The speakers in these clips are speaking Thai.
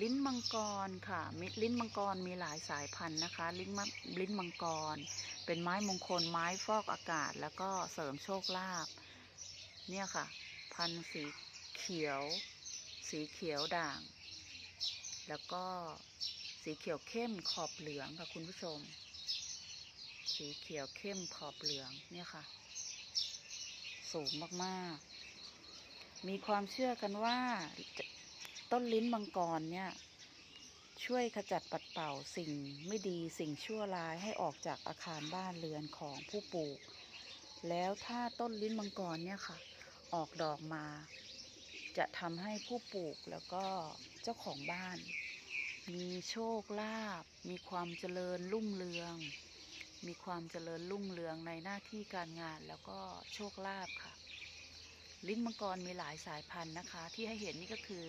ลิ้นมังกรค่ะมิลิ้นมังกรมีหลายสายพันธุ์นะคะ ลิ้นมะลิ้นมังกร เป็นไม้มงคลไม้ฟอกอากาศ แล้วก็เสริมโชคลาภเนี่ยค่ะ พันธุ์สีเขียว สีเขียวด่าง แล้วก็สีเขียวเข้มขอบเหลืองค่ะคุณผู้ชม สีเขียวเข้มขอบเหลืองเนี่ยค่ะ สูงมากๆ มีความเชื่อกันว่า ต้นลิ้นมังกรเนี่ย ช่วยขจัดปัดเป่าสิ่งไม่ดีสิ่งชั่วร้ายให้ออกจากอาคารบ้านเรือนของผู้ปลูก แล้วถ้าต้นลิ้นมังกรเนี่ยค่ะ ออกดอกมา จะทำให้ผู้ปลูกแล้วก็เจ้าของบ้าน มีโชคลาภมีความเจริญรุ่งเรือง มีความเจริญรุ่งเรืองในหน้าที่การงานแล้วก็โชคลาภค่ะลิ้นมังกรมีหลายสายพันธุ์นะคะ ที่ให้เห็นนี่ก็คือ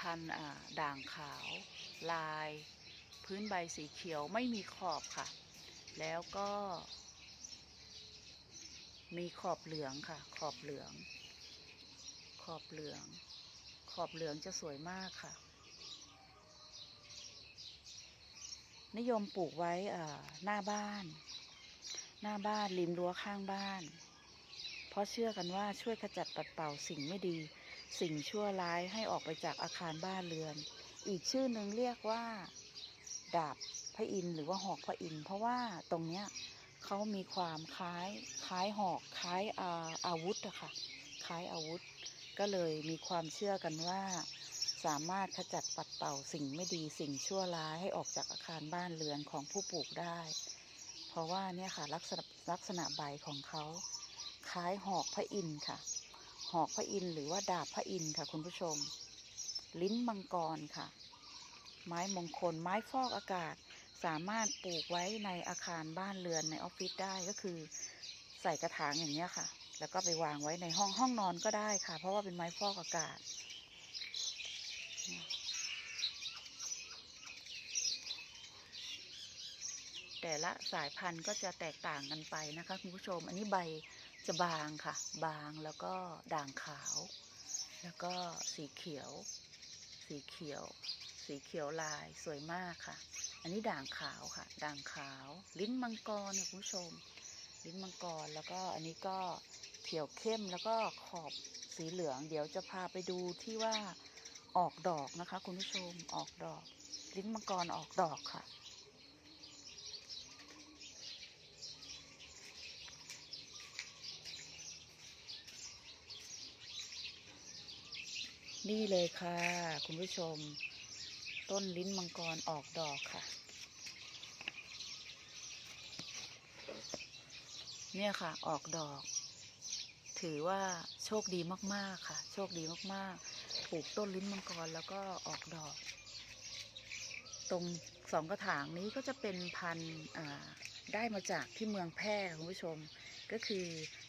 พันธุ์ด่างขาว ลาย พื้นใบสีเขียวไม่มีขอบค่ะ แล้วก็ มีขอบเหลืองค่ะ ขอบเหลือง ขอบเหลือง ขอบเหลืองจะสวยมากค่ะ นิยมปลูกไว้หน้าบ้าน หน้าบ้านริมรั้วข้างบ้าน เพราะเชื่อกันว่าช่วยขจัดปัดเป่าสิ่งไม่ดี สิ่งชั่วร้ายให้ออกไปจากอาคารบ้านเรือน อีกชื่อหนึ่งเรียกว่า ดาบพระอินทร์หรือว่าหอกพระอินทร์เพราะว่าตรงเนี้ยเขามีความคล้ายคล้ายหอกคล้ายอาอาวุธอะค่ะคล้ายอาวุธ ก็เลยมีความเชื่อกันว่า สามารถขจัดปัดเป่าสิ่งไม่ดีสิ่งชั่วร้ายให้ออกจากอาคารบ้านเรือนของผู้ปลูกได้ เพราะว่าเนี่ยค่ะลักษณะลักษณะใบของเขาคล้ายหอกพระอินทร์ค่ะ หอกพระอินทร์หรือว่าดาบพระอินทร์ค่ะคุณผู้ชม ลิ้นมังกรค่ะ ไม้มงคล ไม้ฟอกอากาศ สามารถปลูกไว้ในอาคารบ้านเรือนในออฟฟิศได้ก็คือ ใส่กระถางอย่างเนี้ยค่ะ แล้วก็ไปวางไว้ในห้องห้องนอนก็ได้ค่ะ เพราะว่าเป็นไม้ฟอกอากาศแต่ละสายพันธุ์ก็จะแตกต่างกันไปนะคะคุณผู้ชม อันนี้ใบ จะบางค่ะ บางแล้วก็ด่างขาว แล้วก็สีเขียว สีเขียว สีเขียวลายสวยมากค่ะ อันนี้ด่างขาวค่ะ ด่างขาว ลิ้นมังกรคุณผู้ชม ลิ้นมังกรแล้วก็อันนี้ก็เขียวเข้มแล้วก็ขอบสีเหลือง เดี๋ยวจะพาไปดูที่ว่าออกดอกนะคะ คุณผู้ชมออกดอก ลิ้นมังกรออกดอกค่ะ นี่เลยค่ะ คุณผู้ชม ต้นลิ้นมังกรออกดอกค่ะ เนี่ยค่ะ ออกดอก ถือว่าโชคดีมากๆค่ะ โชคดีมากๆ ปลูกต้นลิ้นมังกรแล้วก็ออกดอก ตรงสองกระถางนี้ก็จะเป็นพันธุ์ได้มาจากที่เมืองแพร่คุณผู้ชม ก็คือ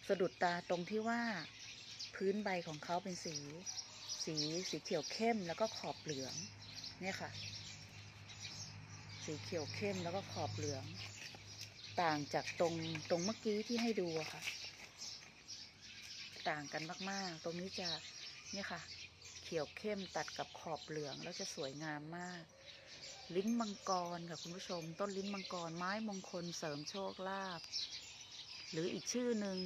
สะดุดตาตรงที่ว่าพื้นใบของเขาเป็นสี สีสีเขียวเข้มแล้วก็ขอบเหลืองเนี่ยค่ะ สีเขียวเข้มแล้วก็ขอบเหลือง ต่างจากตรงตรงเมื่อกี้ที่ให้ดูอะค่ะ ต่างกันมากๆ ตรงนี้จะเนี่ยค่ะ เขียวเข้มตัดกับขอบเหลืองแล้วจะสวยงามมาก ลิ้นมังกรค่ะคุณผู้ชม ต้นลิ้นมังกรไม้มงคลเสริมโชคลาภหรืออีกชื่อหนึ่ง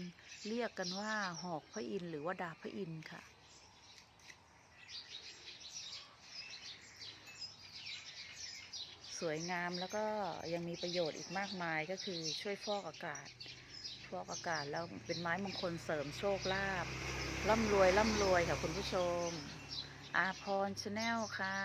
เรียกกันว่าหอกพระอินทร์หรือว่าดาบพระอินทร์ค่ะ สวยงามแล้วก็ยังมีประโยชน์อีกมากมายก็คือช่วยฟอกอากาศ ฟอกอากาศแล้วเป็นไม้มงคลเสริมโชคลาภร่ำรวยร่ำรวยค่ะคุณผู้ชมอาพรชาแนลค่ะ